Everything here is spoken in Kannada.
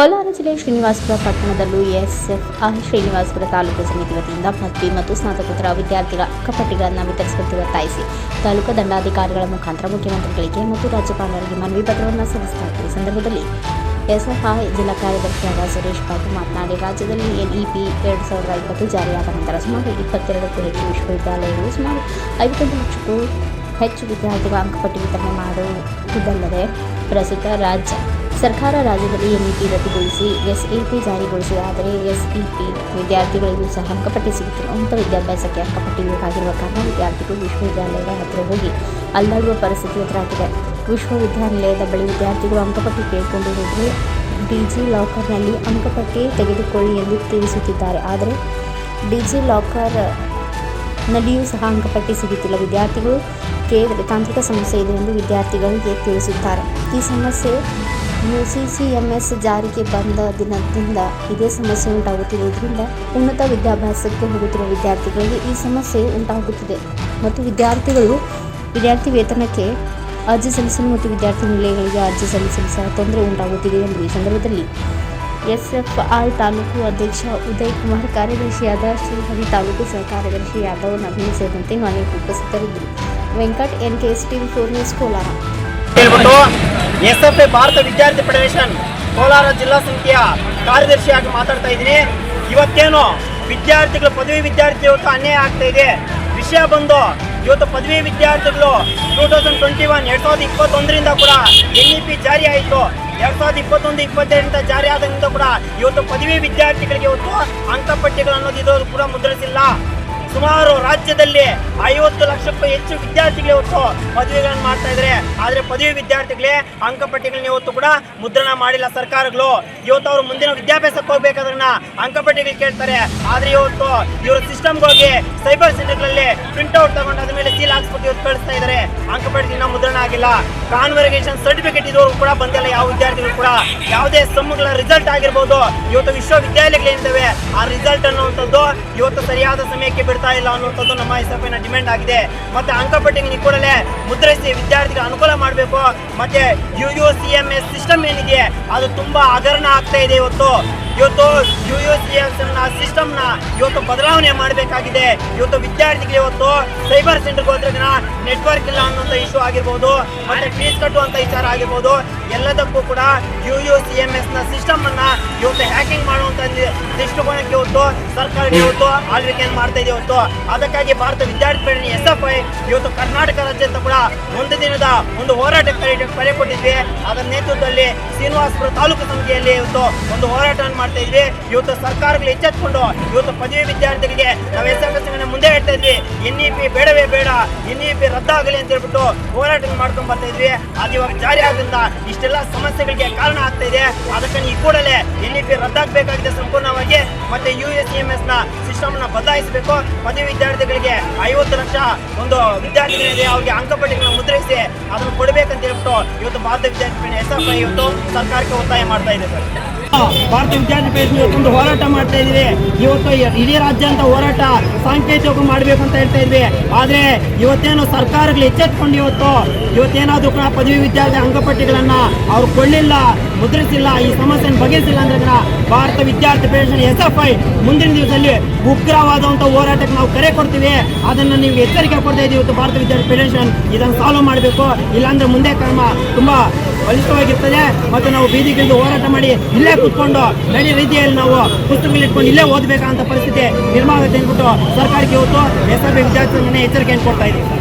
ಕೋಲಾರ ಜಿಲ್ಲೆ ಶ್ರೀನಿವಾಸಪುರ ಪಟ್ಟಣದಲ್ಲೂ ಎಸ್ಎಫ್ ಆರ್ ಶ್ರೀನಿವಾಸಪುರ ತಾಲೂಕು ಸಮಿತಿ ವತಿಯಿಂದ ಪದವಿ ಮತ್ತು ಸ್ನಾತಕೋತ್ತರ ವಿದ್ಯಾರ್ಥಿಗಳ ಅಕ್ಕಪಟ್ಟಿಗಳನ್ನು ವಿತರಿಸುವಂತೆ ಒತ್ತಾಯಿಸಿ. ತಾಲೂಕು ದಂಡಾಧಿಕಾರಿಗಳ ಮುಖಾಂತರ ಮುಖ್ಯಮಂತ್ರಿಗಳಿಗೆ ಮತ್ತು ರಾಜ್ಯಪಾಲರಿಗೆ ಮನವಿ ಪತ್ರವನ್ನು ಸಲ್ಲಿಸಲಾಯಿತು ಈ ಸಂದರ್ಭದಲ್ಲಿ ಎಸ್ಎಫ್ಐ ಜಿಲ್ಲಾ ಕಾರ್ಯದರ್ಶಿಯಾದ ಸುರೇಶ್ ಬಾಬು ಮಾತನಾಡಿ, ರಾಜ್ಯದಲ್ಲಿ ಎನ್ಇಪಿ ಎರಡು ಸಾವಿರದ ಇಪ್ಪತ್ತು ಜಾರಿಯಾದ ನಂತರ ಸುಮಾರು ಇಪ್ಪತ್ತೆರಡಕ್ಕೂ ಹೆಚ್ಚು ವಿಶ್ವವಿದ್ಯಾಲಯಗಳು ಸುಮಾರು ಐವತ್ತೊಂದು ಲಕ್ಷಕ್ಕೂ ಹೆಚ್ಚು ವಿದ್ಯಾರ್ಥಿಗಳ ಅಂಕಪಟ್ಟಿ ವಿತರಣೆ ಮಾಡುವುದಲ್ಲದೆ ಪ್ರಸ್ತುತ ರಾಜ್ಯ ಸರ್ಕಾರ ರಾಜ್ಯದಲ್ಲಿ ಎನ್ಇಪಿ ರದ್ದುಗೊಳಿಸಿ ಎಸ್ಇಪಿ ಜಾರಿಗೊಳಿಸಿದೆ. ಆದರೆ ಎಸ್ಇಪಿ ವಿದ್ಯಾರ್ಥಿಗಳಿಗೂ ಸಹ ಅಂಕಪಟ್ಟಿ ಸಿಗುತ್ತಿಲ್ಲ. ಉನ್ನತ ವಿದ್ಯಾಭ್ಯಾಸಕ್ಕೆ ಅಂಕಪಟ್ಟಿ ಬೇಕಾಗಿರುವ ಕಾರಣ ವಿದ್ಯಾರ್ಥಿಗಳು ವಿಶ್ವವಿದ್ಯಾಲಯದ ಹತ್ತಿರ ಹೋಗಿ ಅಲ್ಲಾಡುವ ಪರಿಸ್ಥಿತಿ ಎದುರಾಗಿದೆ. ವಿಶ್ವವಿದ್ಯಾನಿಲಯದ ಬಳಿ ವಿದ್ಯಾರ್ಥಿಗಳು ಅಂಕಪಟ್ಟಿ ಕೇಳಿಕೊಂಡಿರುವುದು ಡಿಜಿ ಲಾಕರ್ನಲ್ಲಿ ಅಂಕಪಟ್ಟಿ ತೆಗೆದುಕೊಳ್ಳಿ ಎಂದು ತಿಳಿಸುತ್ತಿದ್ದಾರೆ. ಆದರೆ ಡಿಜಿ ಲಾಕರ್ ನಲ್ಲಿಯೂ ಸಹ ಅಂಕಪಟ್ಟಿ ಸಿಗುತ್ತಿಲ್ಲ. ವಿದ್ಯಾರ್ಥಿಗಳು ಕೇಳಿದರೆ ತಾಂತ್ರಿಕ ಸಮಸ್ಯೆ ಇದೆ ಎಂದು ವಿದ್ಯಾರ್ಥಿಗಳಿಗೆ ತಿಳಿಸುತ್ತಾರೆ. ಈ ಸಮಸ್ಯೆ U C C M S ಜಾರಿಗೆ ಬಂದ ದಿನದಿಂದ ಇದೇ ಸಮಸ್ಯೆ ಉಂಟಾಗುತ್ತಿರುವುದರಿಂದ ಉನ್ನತ ವಿದ್ಯಾಭ್ಯಾಸಕ್ಕೆ ಹೋಗುತ್ತಿರುವ ವಿದ್ಯಾರ್ಥಿಗಳಿಗೆ ಈ ಸಮಸ್ಯೆ ಉಂಟಾಗುತ್ತಿದೆ. ಮತ್ತು ವಿದ್ಯಾರ್ಥಿಗಳು ವಿದ್ಯಾರ್ಥಿ ವೇತನಕ್ಕೆ ಅರ್ಜಿ ಸಲ್ಲಿಸಲು ಮತ್ತು ವಿದ್ಯಾರ್ಥಿ ನಿಲಯಗಳಿಗೆ ಅರ್ಜಿ ಸಲ್ಲಿಸಲು ಸಹ ತೊಂದರೆ ಉಂಟಾಗುತ್ತಿದೆ ಎಂದು ಈ ಸಂದರ್ಭದಲ್ಲಿ ಆರ್ ತಾಲೂಕು ಅಧ್ಯಕ್ಷ ಉದಯ್ ಕುಮಾರ್, ಕಾರ್ಯದರ್ಶಿಯಾದ ಶ್ರೀಹರಿ ತಾಲೂಕು ಸಹ ಕಾರ್ಯದರ್ಶಿ ಯಾದವ್ ಅಭಿನಯಿಸಿದಂತೆ ಅನೇಕ ಉಪಸ್ಥಿತರಿದ್ದರು. Venkat N K S T four Kolar. ಹೇಳ್ಬಿಟ್ಟು ಎಸ್ ಎಫ್ ಎ ಭಾರತ ವಿದ್ಯಾರ್ಥಿ ಫೆಡರೇಷನ್ ಕೋಲಾರ ಜಿಲ್ಲಾ ಸಮಿತಿಯ ಕಾರ್ಯದರ್ಶಿಯಾಗಿ ಮಾತಾಡ್ತಾ ಇದ್ದೀನಿ. ಇವತ್ತೇನು ವಿದ್ಯಾರ್ಥಿಗಳು, ಪದವಿ ವಿದ್ಯಾರ್ಥಿ ಇವತ್ತು ಅನ್ಯಾಯ ಆಗ್ತಾ ಇದೆ. ವಿಷಯ ಬಂದು ಇವತ್ತು ಪದವಿ ವಿದ್ಯಾರ್ಥಿಗಳು ಟೂ ತೌಸಂಡ್ ಟ್ವೆಂಟಿ ಒನ್ ಎರಡ್ ಸಾವಿರದ ಇಪ್ಪತ್ತೊಂದರಿಂದ ಕೂಡ ಎನ್ ಇ ಪಿ ಜಾರಿ ಆಯಿತು. ಎರಡ್ ಸಾವಿರದ ಇಪ್ಪತ್ತೊಂದು, ಇಪ್ಪತ್ತೆರಡರಿಂದ ಜಾರಿ ಆದ್ರಿಂದ ಕೂಡ ಇವತ್ತು ಪದವಿ ವಿದ್ಯಾರ್ಥಿಗಳಿಗೆ ಇವತ್ತು ಅಂಕಪಟ್ಟಿಗಳು ಅನ್ನೋದು ಇರೋದು ಕೂಡ ಮುದ್ರಿಸಿಲ್ಲ. ಸುಮಾರು ರಾಜ್ಯದಲ್ಲಿ ಐವತ್ತು ಲಕ್ಷಕ್ಕೂ ಹೆಚ್ಚು ವಿದ್ಯಾರ್ಥಿಗಳು ಇವತ್ತು ಪದವಿಗಳನ್ನು ಮಾಡ್ತಾ ಇದ್ದಾರೆ. ಆದ್ರೆ ಪದವಿ ವಿದ್ಯಾರ್ಥಿಗಳೇ ಅಂಕಪಟ್ಟಿಗಳನ್ನ ಇವತ್ತು ಕೂಡ ಮುದ್ರಣ ಮಾಡಿಲ್ಲ ಸರ್ಕಾರಗಳು. ಇವತ್ತು ಅವರು ಮುಂದಿನ ವಿದ್ಯಾಭ್ಯಾಸಕ್ಕೆ ಹೋಗ್ಬೇಕಾದ್ರನ್ನ ಅಂಕಪಟ್ಟಿಗಳು ಕೇಳ್ತಾರೆ. ಆದ್ರೆ ಇವತ್ತು ಇವರ ಸಿಸ್ಟಮ್ಗೆ ಹೋಗಿ ಸೈಬರ್ ಸೆಂಟರ್ಗಳಲ್ಲಿ ಪ್ರಿಂಟ್ ಔಟ್ ತಗೊಂಡು ಅದ್ರ ಮೇಲೆ ಸೀಲ್ ಹಾಕ್ಸ್ಬಿಟ್ಟು ಇವತ್ತು ಕಳಿಸ್ತಾ ಇದ್ದಾರೆ. ಅಂಕಪಟ್ಟಿನ ಮುದ್ರಣ ಆಗಿಲ್ಲ. ಕಾನ್ವರ್ಗೇಷನ್ ಸರ್ಟಿಫಿಕೇಟ್ ಇರೋರು ಕೂಡ ಬಂದಿಲ್ಲ. ಯಾವ ವಿದ್ಯಾರ್ಥಿಗಳು ಕೂಡ ಯಾವುದೇ ಸಮ್ಮಗಳ ರಿಸಲ್ಟ್ ಆಗಿರ್ಬೋದು. ಇವತ್ತು ವಿಶ್ವವಿದ್ಯಾಲಯಗಳಿಂದವೆ ಆ ರಿಸಲ್ಟ್ ಅನ್ನುವಂಥದ್ದು ಇವತ್ತು ಸರಿಯಾದ ಸಮಯಕ್ಕೆ ಬಿಡ್ತಾ ಇಲ್ಲ ಅನ್ನುವಂಥದ್ದು ನಮ್ಮ ಎಸ್ಎಫ್ಐನ ಡಿಮ್ಯಾಂಡ್ ಆಗಿದೆ. ಮತ್ತೆ ಅಂಕಪಟ್ಟಿಗೆ ಕೂಡಲೇ ಮುದ್ರಿಸಿ ವಿದ್ಯಾರ್ಥಿಗಳ ಅನುಕೂಲ ಮಾಡಬೇಕು. ಮತ್ತೆ U U C M S system ಏನಿದೆ, ಅದು ತುಂಬಾ ಹಗರಣ ಆಗ್ತಾ ಇದೆ ಇವತ್ತು. ಇವತ್ತು ಯು ಯು ಸಿ ಎಸ್ನ ಇವತ್ತು ಬದಲಾವಣೆ ಮಾಡಬೇಕಾಗಿದೆ. ಇವತ್ತು ವಿದ್ಯಾರ್ಥಿಗಳು ಇವತ್ತು ಸೈಬರ್ ಸೆಂಟರ್ಗೆ ಹೋದ್ರೆ ನೆಟ್ವರ್ಕ್ ಇಲ್ಲ ಅನ್ನೋಂಥ ಇಶ್ಯೂ ಆಗಿರ್ಬೋದು, ಮತ್ತೆ ಫೀಸ್ ಕಟ್ಟುವಂಥ ವಿಚಾರ ಆಗಿರ್ಬೋದು, ಎಲ್ಲದಕ್ಕೂ ಕೂಡ ಯು ಯು ಸಿ ಎಂ ಎಸ್ನ ಸಿಸ್ಟಮ್ ಅನ್ನ ಇವತ್ತು ಹ್ಯಾಕಿಂಗ್ ಮಾಡುವಂತ ದೃಷ್ಟಿಕೋನಕ್ಕೆ ಇವತ್ತು ಸರ್ಕಾರ ಇವತ್ತು ಆಳ್ವಿಕೆಯನ್ನು ಮಾಡ್ತಾ ಇದೆ ಇವತ್ತು. ಅದಕ್ಕಾಗಿ ಭಾರತ ವಿದ್ಯಾರ್ಥಿ ಪ್ರೇರಣೆ ಎಸ್ ಎಫ್ ಐ ಇವತ್ತು ಕರ್ನಾಟಕ ರಾಜ್ಯದ ಕೂಡ ಒಂದು ದಿನದ ಒಂದು ಹೋರಾಟಕ್ಕೆ ಕರೆ ಕರೆ ಕೊಟ್ಟಿದ್ವಿ. ಅದರ ನೇತೃತ್ವದಲ್ಲಿ ಶ್ರೀನಿವಾಸಪುರ ತಾಲೂಕು ಸಮಿತಿಯಲ್ಲಿ ಇವತ್ತು ಒಂದು ಹೋರಾಟವನ್ನು ಮಾಡ್ತಾ ಇದ್ವಿ. ಇವತ್ತು ಸರ್ಕಾರಗಳು ಎಚ್ಚೆತ್ಕೊಂಡು ಇವತ್ತು ಪದವಿ ವಿದ್ಯಾರ್ಥಿಗಳಿಗೆ ನಾವು ಎಸ್ ಎಂ ಎಸ್ ಮುಂದೆ ಹೇಳ್ತಾ ಇದ್ವಿ. ಎನ್ ಇ ಪಿ ಬೇಡವೇ ಬೇಡ ಎನ್ ಇ ಪಿ ರದ್ದಾಗಲಿ ಅಂತ ಹೇಳ್ಬಿಟ್ಟು ಹೋರಾಟ ಮಾಡ್ಕೊಂಡು ಬರ್ತಾ ಇದ್ವಿ. ಅದು ಇವಾಗ ಜಾರಿ ಆದ್ರಿಂದ ಇಷ್ಟೆಲ್ಲ ಸಮಸ್ಯೆಗಳಿಗೆ ಕಾರಣ ಆಗ್ತಾ ಇದೆ. ಅದಕ್ಕೆ ಈ ಕೂಡಲೇ ಎನ್ ಇ ಪಿ ರದ್ದಾಗಬೇಕಾಗಿದೆ ಸಂಪೂರ್ಣವಾಗಿ. ಮತ್ತೆ ಯು ಎಸ್ ಎಂ ಎಸ್ನ ಸಿಸ್ಟಮ್ನ ಬದಲಾಯಿಸಬೇಕು. ಪದವಿ ವಿದ್ಯಾರ್ಥಿಗಳಿಗೆ ಐವತ್ತು ಲಕ್ಷ ಒಂದು ವಿದ್ಯಾರ್ಥಿಗಳಿದೆ. ಅವ್ರಿಗೆ ಅಂಕಪಟ್ಟಿಗಳನ್ನ ಮುದ್ರಿಸಿ ಅದನ್ನು ಕೊಡಬೇಕಂತ ಹೇಳ್ಬಿಟ್ಟು ಇವತ್ತು ಭಾರತ ವಿದ್ಯಾರ್ಥಿ ಎಸ್ ಇವತ್ತು ಸರ್ಕಾರಕ್ಕೆ ಒತ್ತಾಯ ಮಾಡ್ತಾ ಇದೆ ಸರ್. ಭಾರತ ವಿದ್ಯಾರ್ಥಿ ಪರಿಷತ್ ಇವತ್ತೊಂದು ಹೋರಾಟ ಮಾಡ್ತಾ ಇದೀವಿ ಇವತ್ತು ಇಡೀ ರಾಜ್ಯ ಅಂತ ಹೋರಾಟ ಸಾಂಕೇತಿಕ ಮಾಡಬೇಕು ಅಂತ ಹೇಳ್ತಾ ಇದ್ವಿ. ಆದ್ರೆ ಇವತ್ತೇನು ಸರ್ಕಾರಗಳು ಎಚ್ಚೆತ್ಕೊಂಡು ಇವತ್ತು ಇವತ್ತೇನಾದ್ರೂ ಕೂಡ ಪದವಿ ವಿದ್ಯಾರ್ಥಿ ಅಂಗಪಟ್ಟಿಗಳನ್ನ ಅವ್ರು ಕೊಳ್ಳಿಲ್ಲ, ಮುದ್ರಿಸಿಲ್ಲ, ಈ ಸಮಸ್ಯೆನ ಬಗೆಹರಿಸಿಲ್ಲ ಅಂದ್ರೆ ಭಾರತ ವಿದ್ಯಾರ್ಥಿ ಫೆಡರೇಷನ್ ಎಸ್ ಎಫ್ ಐ ಮುಂದಿನ ದಿವಸದಲ್ಲಿ ಉಗ್ರವಾದಂಥ ಹೋರಾಟಕ್ಕೆ ನಾವು ಕರೆ ಕೊಡ್ತೀವಿ. ಅದನ್ನು ನೀವು ಎಚ್ಚರಿಕೆ ಕೊಡ್ತಾ ಇದೀವಿ ಇವತ್ತು ಭಾರತ ವಿದ್ಯಾರ್ಥಿ ಫೆಡರೇಷನ್ ಇದನ್ನು ಸಾಲ್ವ್ ಮಾಡಬೇಕು. ಇಲ್ಲಾಂದ್ರೆ ಮುಂದೆ ಕ್ರಮ ತುಂಬಾ ಬಲಿಷ್ಠವಾಗಿರ್ತದೆ ಮತ್ತು ನಾವು ಬೀದಿಗಿಳಿದು ಹೋರಾಟ ಮಾಡಿ ಇಲ್ಲೇ ಕೂತ್ಕೊಂಡು ನಡಿ ರೀತಿಯಲ್ಲಿ ನಾವು ಪುಸ್ತಕಗಳು ಇಟ್ಕೊಂಡು ಇಲ್ಲೇ ಓದಬೇಕಂತ ಪರಿಸ್ಥಿತಿ ನಿರ್ಮಾಣ ಆಗುತ್ತೆ ಅಂದ್ಬಿಟ್ಟು ಸರ್ಕಾರಕ್ಕೆ ಇವತ್ತು ಎಸ್ ಎಫ್ ವಿದ್ಯಾರ್ಥಿ ಎಚ್ಚರಿಕೆಯನ್ನು ಕೊಡ್ತಾ ಇದ್ದೀವಿ.